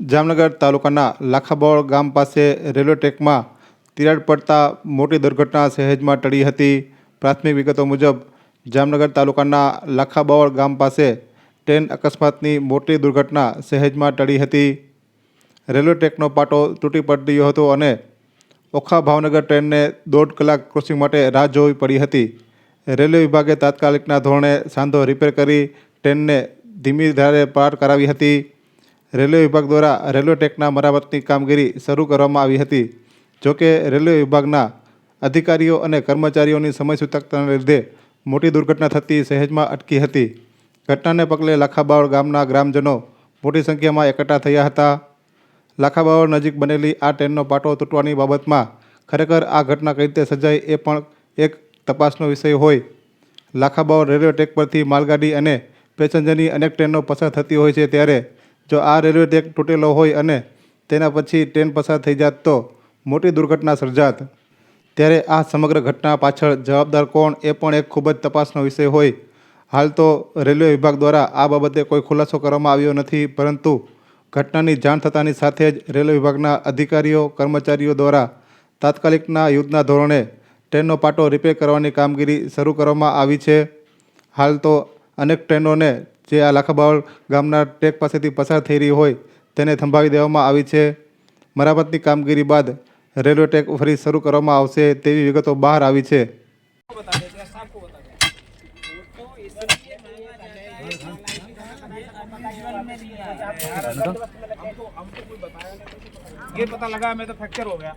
જામનગર તાલુકાના લાખાબોળ ગામ પાસે રેલવે ટ્રેકમાં તિરાડ પડતા મોટી દુર્ઘટના સહેજમાં ટળી હતી. પ્રાથમિક વિગતો મુજબ, જામનગર તાલુકાના લાખાબાવળ ગામ પાસે ટ્રેન અકસ્માતની મોટી દુર્ઘટના સહેજમાં ટળી હતી. રેલવે ટ્રેકનો પાટો તૂટી પડ્યો હતો અને ઓખા ભાવનગર ટ્રેનને દોઢ કલાક ક્રોસિંગ માટે રાહ જોવી પડી હતી. રેલવે વિભાગે તાત્કાલિકના ધોરણે સાંધો રિપેર કરી ટ્રેનને ધીમી ધારે પાર કરાવી હતી. રેલવે વિભાગ દ્વારા રેલવે ટ્રેકના મરામતની કામગીરી શરૂ કરવામાં આવી હતી. જોકે રેલવે વિભાગના અધિકારીઓ અને કર્મચારીઓની સમયસૂચકતાને લીધે મોટી દુર્ઘટના થતી સહેજમાં અટકી હતી. ઘટનાને પગલે લાખાબાવળ ગામના ગ્રામજનો મોટી સંખ્યામાં એકઠા થયા હતા. લાખાબાવળ નજીક બનેલી આ ટ્રેનનો પાટો તૂટવાની બાબતમાં ખરેખર આ ઘટના કઈ રીતે સર્જાઈ એ પણ એક તપાસનો વિષય હોય. લાખાબાવળ રેલવે ટ્રેક પરથી માલગાડી અને પેસેન્જરની અનેક ટ્રેનો પસાર થતી હોય છે ત્યારે જો આ રેલવે ટ્રેક તૂટેલો હોય અને તેના પછી ટ્રેન પસાર થઈ જાત તો મોટી દુર્ઘટના સર્જાત. ત્યારે આ સમગ્ર ઘટના પાછળ જવાબદાર કોણ એ પણ એક ખૂબ જ તપાસનો વિષય હોય. હાલ તો રેલવે વિભાગ દ્વારા આ બાબતે કોઈ ખુલાસો કરવામાં આવ્યો નથી, પરંતુ ઘટનાની જાણ થતાની સાથે જ રેલવે વિભાગના અધિકારીઓ, કર્મચારીઓ દ્વારા તાત્કાલિકના યુદ્ધના ધોરણે ટ્રેનનો પાટો રિપેર કરવાની કામગીરી શરૂ કરવામાં આવી છે. હાલ તો અનેક ટ્રેનોને જે આ લાખાબાવળ ગામના ટ્રેક પાસેથી પસાર થઈ રહી હોય તેને થંભાવી દેવામાં આવી છે મરામતની કામગીરી બાદ રેલવે ટ્રેક ફરી શરૂ કરવામાં આવશે તેવી વિગતો બહાર આવી છે बता देते हैं सबको बता देते हैं हमको हमको कोई बताया नहीं ये पता लगा मैं तो फ्रैक्चर हो गया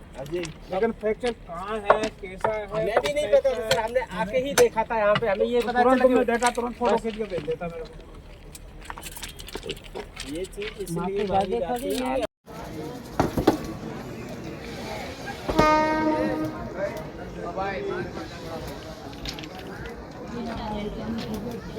लेकिन फ्रैक्चर कहाँ है कैसा है हमें भी नहीं पता था सर हमने आके ही देखा था यहाँ पे हमें ये पता तुरंत चला तुमने कि देखा तुरंत फोटो खींच के भेज देता मेरे को ये चीज इसलिए मांगी जाती है Thank you.